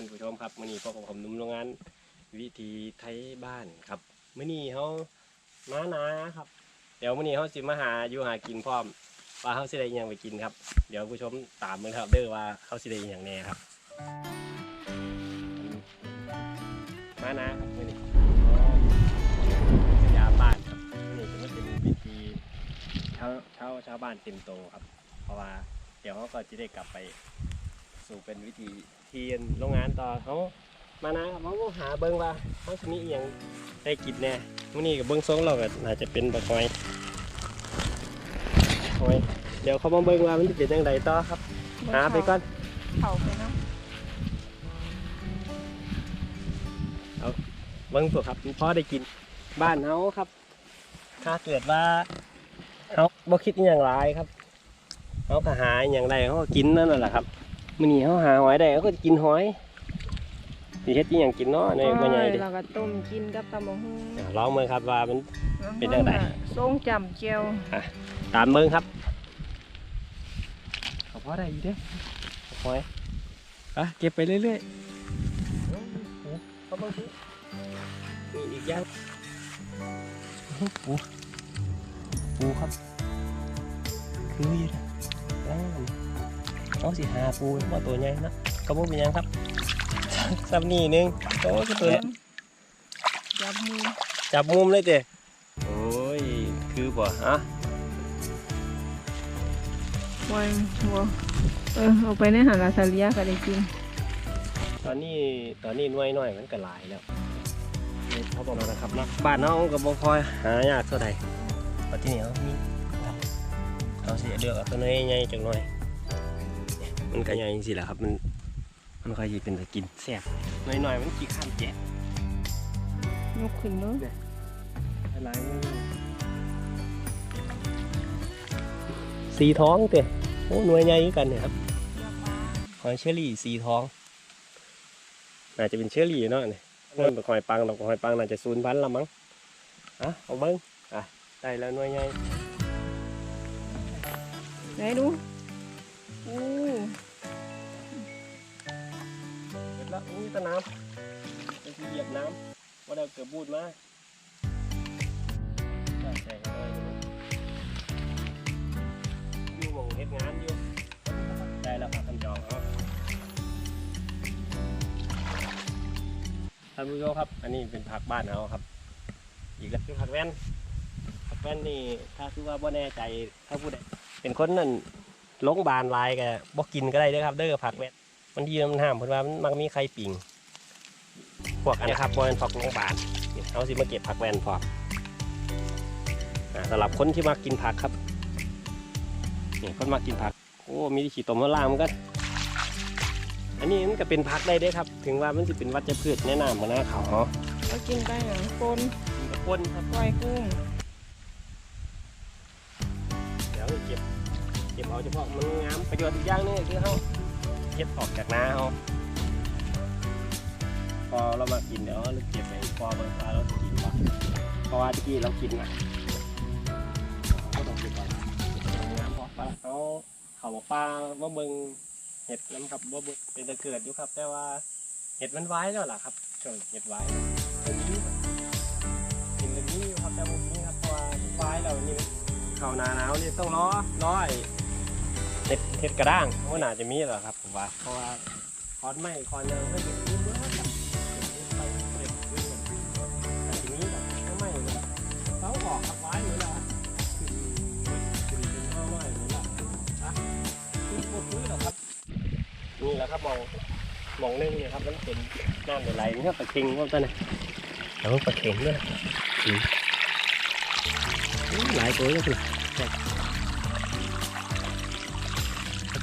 านผู้ชมครับมื่อนี้พวกบผมนุ่มโรงงาน วิธีไทยบ้านครับมื่อนี้เขามานาครับ เดี๋ยวมื่อนี้เขาสิมาหาอยู่หากินพร้อมว่าเขาสิได้ยังไปกินครับ เดี๋ยวผู้ชมตามมันครับ เด้อว่าเขาสิได้อิหยังแน่ครับ มานาครับมื่อนี้ยามบ้านครับมื่อนี้จะมาเป็นวิธีเช้าเช้าชาวบ้านเต็มโตครับ เพราะว่าเดี๋ยวเขาก็จะได้กลับไปสู่เป็นวิธี ทียนโรงงานต่อเขามานะครับเขาก็หาเบิ้งว่าเขาจะมีอหย่างได้กินแน่มื่อนี้กับเบิ้งทรงเราก็น่าจะเป็นบักหอยหอยเดี๋ยวเขามาเบิ้งว่ามันจะเป็นยังไงต่อครับ หาไปก่อนเขาไปเนาะเบิ้งตัวครับพอได้กินบ้านเขาครับ ถ้าเกิดว่าเขาบ่คิดอหย่างไรครับเขาก็หาอหย่างไรเขาก็กินนั่นแหละครับ มื่อนี้เขาหาหอยได้เขาก็จะกินหอยสิเฮ็ดอหย่างกินเนาะในวันใหญ่เด้เราก็ต้มกินกับตำบักหุ่งเดี๋ยวลองเมืองครับว่ามัน เป็นจังใดส้งจำเจียวตามเมืองครับขอพอได้อยู่เด้หอยอะเก็บไปเรื่อยๆเขาเบิ่งสิมีอีกอย่างปูปูครับ คืออยู่นะอ้าว เอาสิหาปูว่าตัวใหญ่นะก็บ่เป็นหยังครับซ้ำนี่หนึงโอ้คือตัวเนี้ยจับมือจับมุมเลยเจ้โอ้ยคือบ่ฮะไว้หัวเออเอาไปในหาลาซาเลียก็ได้กิน ตอนนี้ตอนนี้หน่วยน้อยมันก็หลายแล้วนี่เขาบอกมานะครับเนาะบ้านน้องกับบ่คอยหายากเท่าไหร่ปัจจุบันเขามีเขาสิเลือกเอาตัวน้อยใหญ่จังหน่อยเนี่ย มันก็ใหญ่จริงๆแหละครับ มันมันค่อยสิเป็นตะกินแซ่บน้อยหน่อยๆมันกี่ข้ามแจ๊ะยกขึ้นเนาะหลายสีท้องเต้โอ้หน่วยใหญ่คือกันเนี่ยครับหอยเชอรี่สีทองน่าจะเป็นเชอรี่เนาะเนี่ยนั่นเป็นหอยปังดอกหอยปังน่าจะสูญพันธุ์ละมั้งอะเอาเบิ้งอะได้แล้วหน่วยใหญ่ไหนดู อู้เสร็จแล้วอุ้ยแตะน้ำเป็นที่เหยียบน้ำว่าเดี๋ยวเกือบบูดมาได้ใช่เลยอยู่หมองเฮ็ดงานอยู่ได้แล้วครับท่านจองเอาท่านผู้ชมครับ อันนี้เป็นผักบ้านเราครับ อีกแล้วคือผักแว่นผักแว่นนี่ถ้าคือว่าบ่แน่ใจถ้าผู้ใดเป็นคนนั่น ลงบานหลายก็บ่กินก็ได้เด้อครับ เด้อผักแว่นมันดีมันห้ามเพิ่นว่ามันมักมีไข่ปิงพวกอันนี้ครับบ่เป็นผักลงบานนี่เอาสิมาเก็บผักแว่นพร้อมอ่าสำหรับคนที่มากินผักครับนี่คนมากินผักโอ้มีที่ขี้ตมข้างล่างมันก็อันนี้มันก็เป็นผักได้เด้อครับ ถึงว่ามันสิเป็นวัชพืชแนะนำมาหน้าเขาวเนาะเอากินไปหนังปนกินกับป่นครับก้อยกุ้ง เก็บอาเฉพาะมันงามประโยชน์อีกอย่างนึงคือเขาเก็บออกจากนาเขาพอเรามากินเดี๋ยวเราเก็บไปพอบางปลาเราจะกินว่าเพราะว่าตะกี้เรากินอะก็ต้องเก็บไปงามพอปลาเขาเขาบอกปลาว่าเบิงเห็ดน้ำครับว่าเบิ่งเป็นตะเกิดอยู่ครับ แต่ว่าเห็ดมันไว้แล้วล่ะครับช่วงเห็ดไว้ตรงนี้กินตรงนี้อยู่ครับแต่ตรงนี้ครับเพราะว่ามันไว้แล้วนี่เข้าหนาหนาวนี่ต้องล้อล้อไเห็ดเห็ดกระด้างเพราะว่าน่าจจะมีแหละครับผมว่าเพราะว่าคอนไม่คอนยังไม่เห็นยืมเมื่อครับเห็นไปเห็นยืมแต่ทีนี้แบบก็ไม่เลยเขาออกขับไว้เลยล่ะขึ้นขึ้นเป็นข้าไม้เลยล่ะนะคือพวกนี้แหละครับนี่แหละครับมองมองนึงเนี่ยครับมันเป็นน้ำไหลๆนี่ครับปลาเค็งพวกนั้นนะแล้วปลาเค็งด้วยหลายตัวเลยคุณ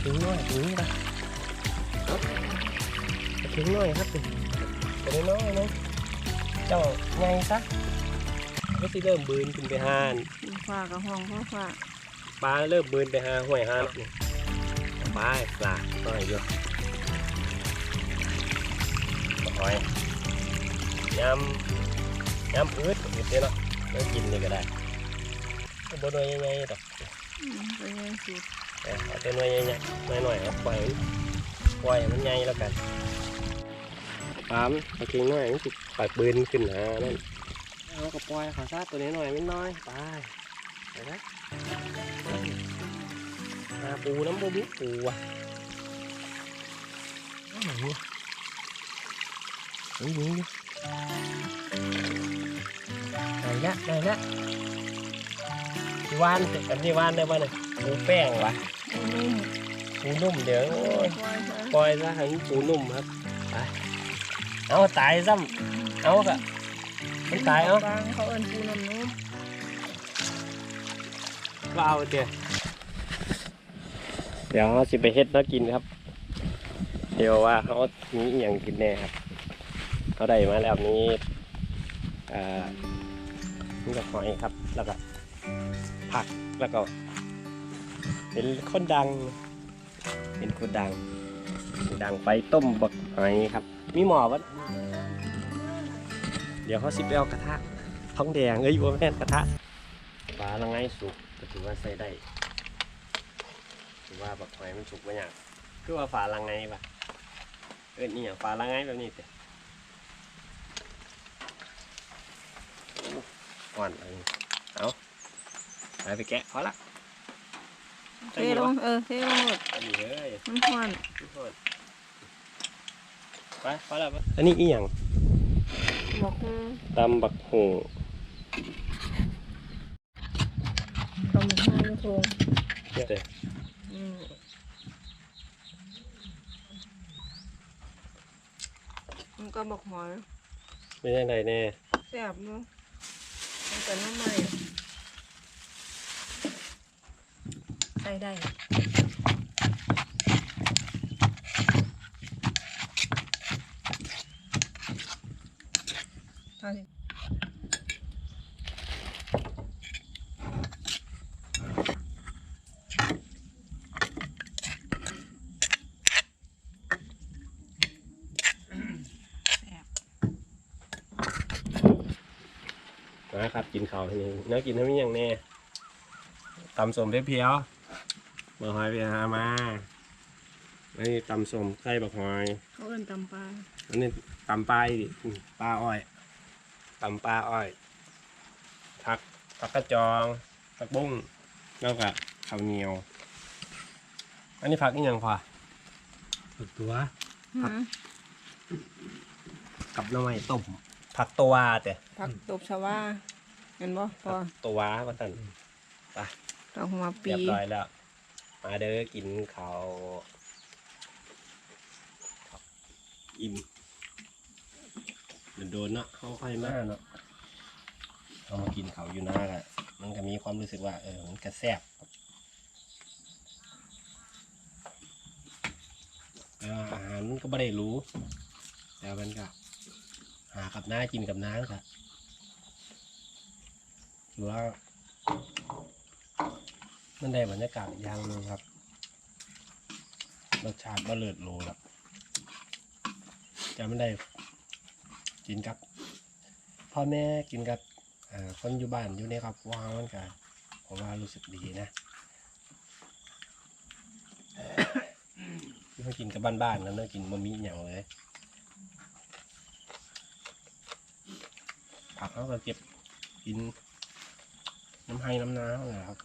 ถึงน้อยถึงนะถึงน้อยครับเป็นน้อยๆนะเจ้าไงซะก็สิเริ่มบืนขึ้นไปหานฟ้ากับห้องพ่อฟ้าปลาเริ่มบืนไปหาห้วยหานนี่ปลาปลาน้อยอยู่หอยยำยำอืดอืดเนาะแล้วกินนี่ก็ได้บ่น้อยยังไงดอกอืมเป็นยังสิ เอาตัวน้อยใหญ่ๆน้อยๆเอาไปปล่อยให้มันใหญ่แล้วกันปามเอาเก่งหน่อยมันสิปากปืนขึ้นหานั่นเอากระปล่อยขาซาตัวนี้หน่อยไม่น้อยไปไปนะหาปูน้ำบ่มีปูอะเอาหน่อยนี่นี่นี่ได้ละได้ละที่วานอันที่วานได้ป่ะเนี่ยปูแป้งวะ นุ่มปูนุ่มเดี๋ยวโอ้ยปล่อยซะปล่อยซะให้มันปูนุ่มครับไปเอาตายซ้ำเอากะมันตายเอาบางเขาเอิ้นปูน้ำนุ่มก็เอาเจ้เดี๋ยวเราสิไปเฮ็ดแล้วกินครับ เดี๋ยวว่าเขามีอหย่างกินแน่ครับเขาได้มาแล้วนี้อ่านี่ก็หอยครับแล้วก็ผักแล้วก็ เป็นคนดัง เป็นคนดัง ดังไปต้มบักหอยครับ มีหมอวะเดี๋ยวเขาสิไปเอากระทะท้องแดงเอ้ยว่าแม่นกระทะปลาละไงสุกก็ถือว่าใส่ได้ถือว่าบักหอยมันสุกมาอย่างคือว่าฝาละไงปะเอ้ยนี่อย่างฝาละไงแบบนี้เตะอ่อนเลยเอาไปไปแกะพอละ เทลงเออเทลงหมดอันนี้เลยมันหวานทุกคนไปพอแล้วปะอันนี้อีหยังบอกคือตำบักหูตำข้าวโทงเดี๋ยวเดี๋ยวอืมมันก็บอกหอยเป็นยังไงแน่แซ่บเนาะมันแต่น้ำใหม่ ใส่ได้เอาสินะครับกินข้าวทีนึงเนื้อกินทั้งนี้ย่างแน่ตำสมเพียว บักหอยไปหามาอันนี้ตำสมไข่บักหอย เขาเอิ้นตำปลาอันนี้ตำปลาอีกอืมปลาอ้อยตำปลาอ้อยผักผักกระจองผักบุ้งแล้วก็ข้าวเหนียว อันนี้ผักอีกอย่างพอผักตัวหืมกับหน้ำไม้ต้มผักตัวแต่ผักตบชวาเห็นบ่พอตัวว่าท่านดอกหัวปี เรียบร้อยแล้ว มาเด้อกินข้าวอิ่มโดนๆเนาะเข้าค่อยมากเนาะเอามากินเขาวอยู่หน้ากันมันก็มีความรู้สึกว่า เออมันกระแซบแต่ว่าอาหารก็ไม่ได้รู้ แต่มันก็หากับน้ากินกับน้าครับถือว่า มันได้บรรยากาศอย่างนึงครับรสชาติบ่เลิศโลหรอกจะไม่ได้กินกับพ่อแม่กินกับคนอยู่บ้านอยู่ในครอบครัวมันก็ผมว่ารู้สึกดีนะเมื่อกินกับบ้านๆแล้วเนื้อกินบะหมี่อย่างเลยผักเขาก็เก็บกินน้ำให้น้ำน้ำเลยครับ